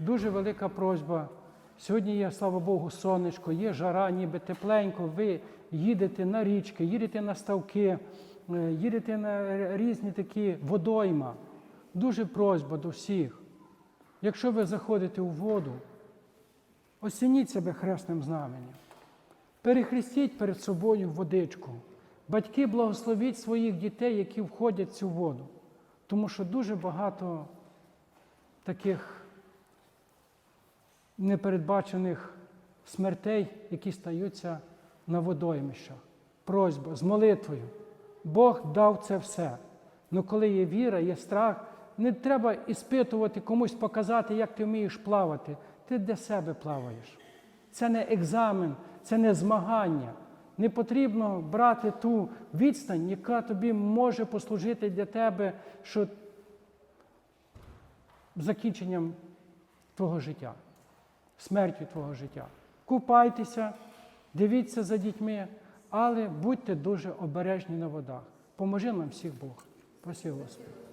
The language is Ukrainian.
дуже велика просьба. Сьогодні є, слава Богу, сонечко, є жара, ніби тепленько. Ви їдете на річки, їдете на ставки, е, їдете на різні такі водойма. Дуже просьба до всіх. Якщо ви заходите у воду, осініть себе хресним знаменем. Перехрестіть перед собою водичку. Батьки благословіть своїх дітей, які входять в цю воду. Тому що дуже багато таких непередбачених смертей, які стаються на водоймищах. Просьба з молитвою. Бог дав це все. Ну коли є віра, є страх, не треба іспитувати комусь показати, як ти вмієш плавати. Ти для себе плаваєш. Це не екзамен, це не змагання. Не потрібно брати ту відстань, яка тобі може послужити для тебе, що закінченням твого життя, смертю твого життя. Купайтеся, дивіться за дітьми, але будьте дуже обережні на водах. Поможи нам всіх Бог. Просив Господи.